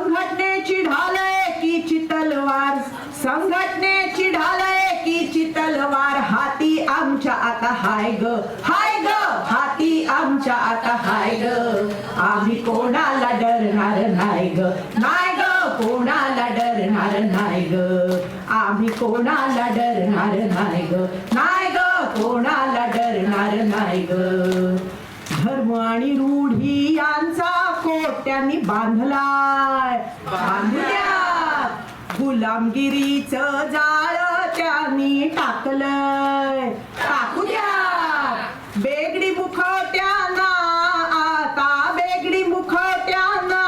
संघटनेची ढाल एकीची तलवार संघटनेची ढाल एकीची तलवार हाती आमच्या आता हाय ग. हाय ग. हाती आमच्या आता हाय ग. आम्ही कोणाला डरणार नाही ग. नाही ग. कोणाला डरणार नाही ग. आम्ही कोणाला डरणार नाही ग. नाही ग. कोणाला डरणार नाही ग. धर्म आणि रूढी यांचा कोट्यांनी बांधलाय. बांधल्या. गुलामगिरीच जाळ त्यांनी टाकलंय. टाकू द्या बेगडी मुखवट्यांना आता बेगडी मुखवट्यांना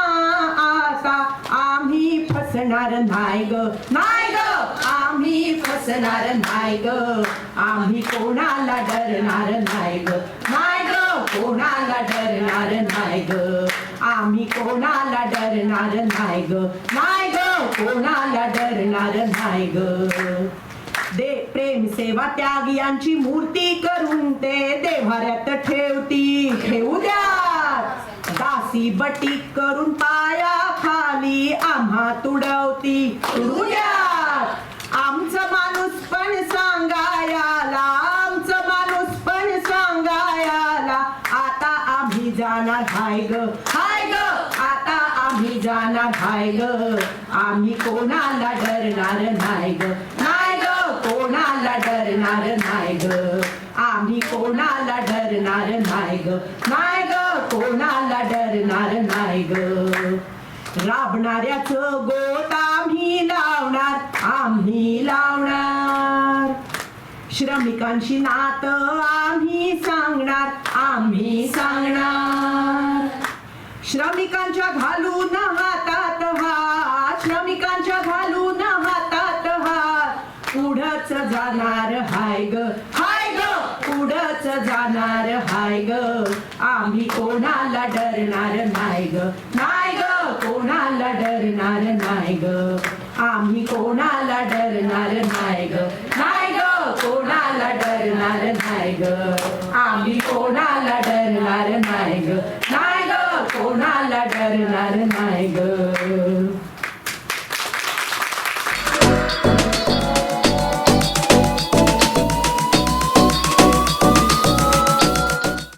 आता आम्ही फसणार नाही ग. नाही ग. आम्ही फसणार नाही ग. आम्ही कोणाला डरणार नाही ग. नाही ग. कोणाला डरणार नाही ग. आम्ही कोणाला डरणार नाही ग? नाही ग कोणाला डरणार नाही ग? दे प्रेम सेवा त्याग यांची मूर्ती करून ते देव्हाऱ्यात ठेवती. ठेवू द्या. दासी बटी करून पाया खाली आम्हा तुडवती. तुडू द्या. आमचं माणूस पण सांगायाला आमचं माणूस पण सांगायाला आता आम्ही जाणार हाय ग. हाय जाणार हाय ग. आम्ही कोणाला डरणार नाही ग. नाही ग कोणाला डरणार नाही ग. आम्ही कोणाला डरणार नाही ग. नाही ग कोणाला डरणार नाही ग. राबणाऱ्याच गोट आम्ही लावणार आम्ही लावणार. श्रमिकांशी नात आम्ही सांगणार आम्ही सांगणार. श्रमिकांच्या घालून पुढच जाणार हाय ग. हाय ग! पुढच जाणार हाय ग. आम्ही कोणाला डरणार नाही ग? नाही ग! कोणाला डरणार नाही ग? आम्ही कोणाला डरणार नाही ग? नाही ग! कोणाला डरणार नाही ग? आम्ही कोणाला डरणार नाही ग? नाही